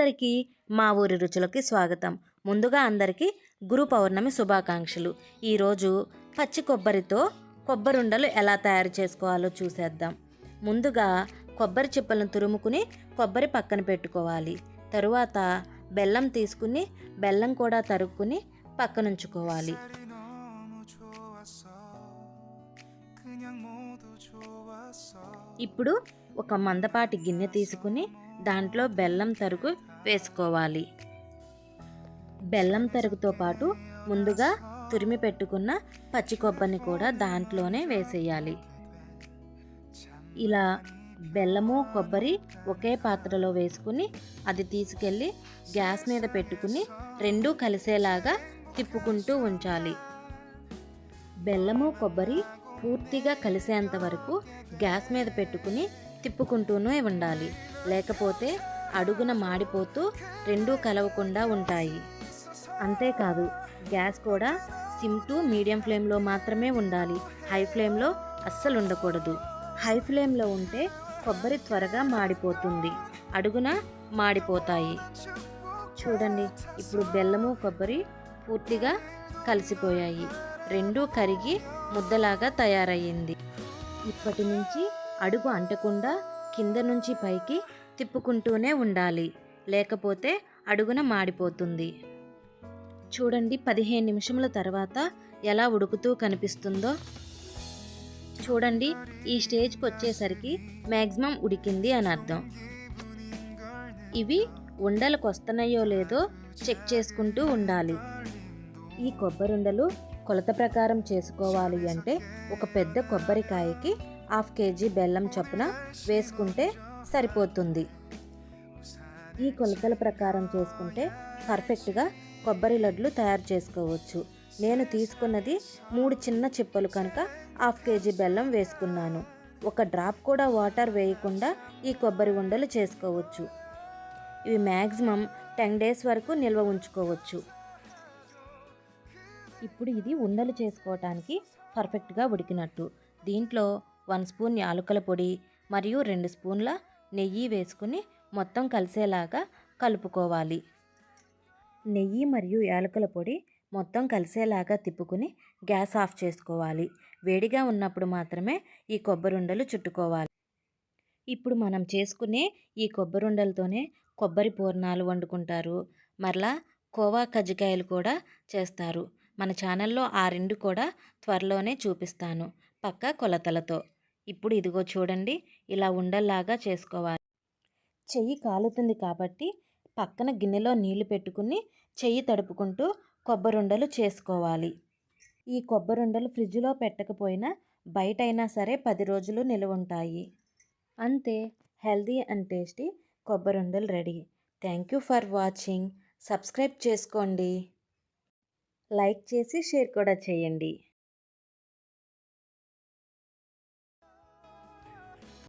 అందరికీ మా ఊరి రుచులకి స్వాగతం. ముందుగా అందరికీ గురు పౌర్ణమి శుభాకాంక్షలు. ఈరోజు పచ్చి కొబ్బరితో కొబ్బరుండలు ఎలా తయారు చేసుకోవాలో చూసేద్దాం. ముందుగా కొబ్బరి చిప్పలను తురుముకుని కొబ్బరి పక్కన పెట్టుకోవాలి. తరువాత బెల్లం తీసుకుని బెల్లం కూడా తరుక్కుని పక్కనుంచుకోవాలి. ఇప్పుడు ఒక మందపాటి గిన్నె తీసుకుని దాంట్లో బెల్లం తరుగు వేసుకోవాలి. బెల్లం తరుగుతో పాటు ముందుగా తురిమి పెట్టుకున్న పచ్చి కొబ్బరిని కూడా దాంట్లోనే వేసేయాలి. ఇలా బెల్లము కొబ్బరి ఒకే పాత్రలో వేసుకుని అది తీసుకెళ్ళి గ్యాస్ మీద పెట్టుకుని రెండూ కలిసేలాగా తిప్పుకుంటూ ఉంచాలి. బెల్లము కొబ్బరి పూర్తిగా కలిసేంత వరకు గ్యాస్ మీద పెట్టుకుని తిప్పుకుంటూనే ఉండాలి. లేకపోతే అడుగున మాడిపోతూ రెండూ కలవకుండా ఉంటాయి. అంతేకాదు గ్యాస్ కూడా సిమ్ టు మీడియం ఫ్లేమ్లో మాత్రమే ఉండాలి. హై ఫ్లేమ్లో అస్సలు ఉండకూడదు. హై ఫ్లేమ్లో ఉంటే కొబ్బరి త్వరగా మాడిపోతుంది. అడుగున మాడిపోతాయి. చూడండి ఇప్పుడు బెల్లము కొబ్బరి పూర్తిగా కలిసిపోయాయి. రెండూ కరిగి ముద్దలాగా తయారయ్యింది. ఇప్పటి నుంచి అడుగు అంటకుండా కింద నుంచి పైకి తిప్పుకుంటూనే ఉండాలి. లేకపోతే అడుగున మాడిపోతుంది. చూడండి పదిహేను నిమిషముల తర్వాత ఎలా ఉడుకుతూ కనిపిస్తుందో. చూడండి ఈ స్టేజ్కి వచ్చేసరికి మ్యాక్సిమం ఉడికింది అని అర్థం. ఇవి ఉండలకు వస్తున్నాయో లేదో చెక్ చేసుకుంటూ ఉండాలి. ఈ కొబ్బరుండలు కొలత ప్రకారం చేసుకోవాలి అంటే ఒక పెద్ద కొబ్బరికాయకి హాఫ్ కేజీ బెల్లం చొప్పున వేసుకుంటే సరిపోతుంది. ఈ కొలతల ప్రకారం చేసుకుంటే పర్ఫెక్ట్గా కొబ్బరి లడ్లు తయారు చేసుకోవచ్చు. నేను తీసుకున్నది మూడు చిన్న చిప్పలు కనుక హాఫ్ కేజీ బెల్లం వేసుకున్నాను. ఒక డ్రాప్ కూడా వాటర్ వేయకుండా ఈ కొబ్బరి ఉండలు చేసుకోవచ్చు. ఇవి మ్యాక్సిమం టెన్ డేస్ వరకు నిల్వ ఉంచుకోవచ్చు. ఇప్పుడు ఇది ఉండలు చేసుకోవటానికి పర్ఫెక్ట్గా ఉడికినట్టు. దీంట్లో వన్ స్పూన్ యాలకుల పొడి మరియు రెండు స్పూన్ల నెయ్యి వేసుకుని మొత్తం కలిసేలాగా కలుపుకోవాలి. నెయ్యి మరియు యాలకుల పొడి మొత్తం కలిసేలాగా తిప్పుకుని గ్యాస్ ఆఫ్ చేసుకోవాలి. వేడిగా ఉన్నప్పుడు మాత్రమే ఈ కొబ్బరుండలు చుట్టుకోవాలి. ఇప్పుడు మనం చేసుకునే ఈ కొబ్బరుండలతోనే కొబ్బరి పూర్ణాలు వండుకుంటారు. మరలా కోవా కజ్జికాయలు కూడా చేస్తారు. మన ఛానల్లో ఆ రెండు కూడా త్వరలోనే చూపిస్తాను. పక్క కొలతలతో. ఇప్పుడు ఇదిగో చూడండి ఇలా ఉండల్లాగా చేసుకోవాలి. చెయ్యి కాలుతుంది కాబట్టి పక్కన గిన్నెలో నీళ్ళు పెట్టుకుని చెయ్యి తడుపుకుంటూ కొబ్బరుండలు చేసుకోవాలి. ఈ కొబ్బరుండలు ఫ్రిడ్జ్లో పెట్టకపోయినా బయట అయినా సరే పది రోజులు నిలువ ఉంటాయి. అంతే healthy and tasty కొబ్బరుండలు ready. Thank you for watching. Subscribe చేసుకోండి. లైక్ చేసి షేర్ కూడా చేయండి.